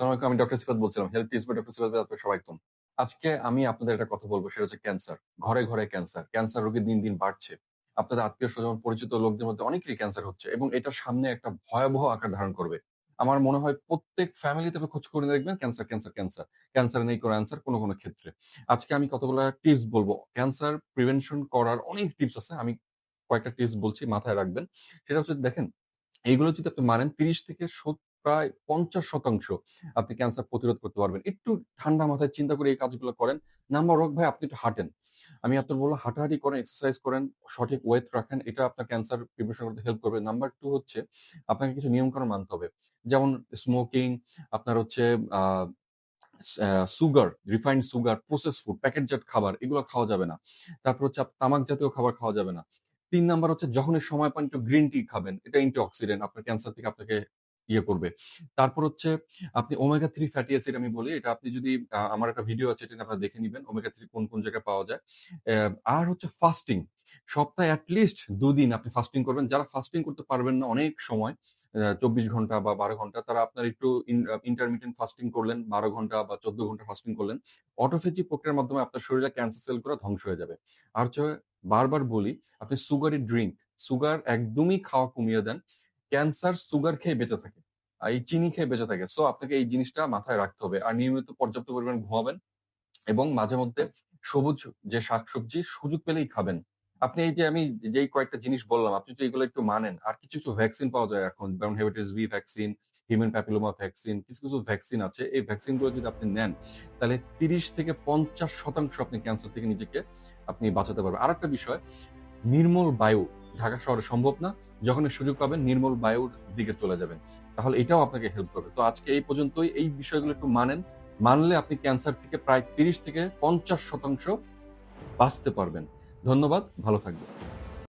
আসসালামু আমি ডক্টর সিফাত বলছিলাম হেলথ ডক্টর সিফাত আজকে আমি আপনাদের একটা কথা বলব, সেটা হচ্ছে ক্যান্সার, ঘরে ঘরে ক্যান্সার ক্যান্সার রোগী দিন দিন বাড়ছে। আপনাদের আত্মীয় স্বজন, পরিচিত লোকদের মধ্যে অনেকেরই ক্যান্সার হচ্ছে এবং এটা সামনে একটা ভয়াবহ আকার ধারণ করবে। আমার মনে হয় প্রত্যেক ফ্যামিলিতে আপনি খোঁজ করে দেখবেন, ক্যান্সার ক্যান্সার ক্যান্সার ক্যান্সার নেই কোনো অ্যান্সার কোনো কোনো ক্ষেত্রে। আজকে আমি কতগুলো টিপস বলব। ক্যান্সার প্রিভেনশন করার অনেক টিপস আছে, আমি কয়েকটা টিপস বলছি, মাথায় রাখবেন। সেটা হচ্ছে দেখেন এইগুলো যদি আপনি মানেন, তিরিশ থেকে প্রায় পঞ্চাশ শতাংশ আপনি ক্যান্সার প্রতিরোধ করতে পারবেন। একটু ঠান্ডা মাথায় চিন্তা করে এই কাজগুলো করেন। নাম্বার ওয়ান ভাই, আপনি একটু হাঁটেন। আমি আপনার বলব হাঁটাহাঁটি করেন এক্সারসাইজ করেন, সঠিক ওয়েট রাখেন, এটা আপনার ক্যান্সার প্রিভেনশন করতে হেল্প করবে। নাম্বার টু হচ্ছে, আপনাকে কিছু নিয়মকানুন মানতে হবে। যেমন স্মোকিং আপনার হচ্ছে sugar refined sugar process food প্যাকেটজাত খাবার, এগুলো খাওয়া যাবে না। তারপর হচ্ছে তামাক জাতীয় খাবার খাওয়া যাবে না। তিন নাম্বার হচ্ছে, যখনই সময় পান, একটু গ্রিন টি খাবেন। এটা অক্সিডেন্ট আপনার ক্যান্সার থেকে আপনাকে ইয়ে করবে। তারপর হচ্ছে আপনি ওমেগা থ্রি ফ্যাটি অ্যাসিড আমি বলি, এটা আপনি যদি আমার একটা ভিডিও আছে, এটা আপনারা দেখে নিবেন ওমেগা থ্রি কোন কোন জায়গায় পাওয়া যায়। আর হচ্ছে ফাস্টিং সপ্তাহে অ্যাটলিস্ট দুদিন আপনি ফাস্টিং করবেন। যারা ফাস্টিং করতে পারবেন না অনেক সময় চব্বিশ ঘণ্টা বা বারো ঘণ্টা, তারা আপনার একটু ইন্টারমিডিয়েন্ট ফাস্টিং করলেন, বারো ঘণ্টা বা চোদ্দ ঘণ্টা ফাস্টিং করলেন অটোফেজি প্রক্রিয়ার মাধ্যমে আপনার শরীরে ক্যান্সার সেলগুলো ধ্বংস হয়ে যাবে। আর বারবার বলি, আপনি সুগারি ড্রিঙ্ক সুগার একদমই খাওয়া কমিয়ে দেন ক্যান্সার, সুগার খেয়ে বেঁচে থাকে। আর এই চিনি খেয়ে বেঁচে থাকে। সো আপনাকে এই জিনিসটা মাথায় রাখতে হবে। আর নিয়মিত পর্যাপ্ত পরিমাণ ঘুমাবেন এবং মাঝে মধ্যে সবুজ যে শাকসবজি, সুযোগ পেলেই খাবেন। আপনি এই যে আমি যেই কয়েকটা জিনিস বললাম, আপনি যদি এগুলো একটু মানেন। আর কিছু কিছু ভ্যাকসিন পাওয়া যায় এখন। যেমন hepatitis B vaccine human papilloma vaccine কিছু কিছু ভ্যাকসিন আছে। এই ভ্যাকসিনগুলো যদি আপনি নেন, তাহলে তিরিশ থেকে পঞ্চাশ শতাংশ আপনি ক্যান্সার থেকে নিজেকে আপনি বাঁচাতে পারবেন। আর একটা বিষয়, নির্মল বায়ু। ঢাকা শহরে সম্ভব না যখন সুযোগ পাবেন নির্মল বায়ুর দিকে চলে যাবেন। তাহলে এটাও আপনাকে হেল্প করবে। তো আজকে এই পর্যন্তই, এই বিষয়গুলো একটু মানেন। মানলে আপনি ক্যান্সার থেকে প্রায় তিরিশ থেকে পঞ্চাশ শতাংশ বাঁচতে পারবেন। ধন্যবাদ, ভালো থাকবেন।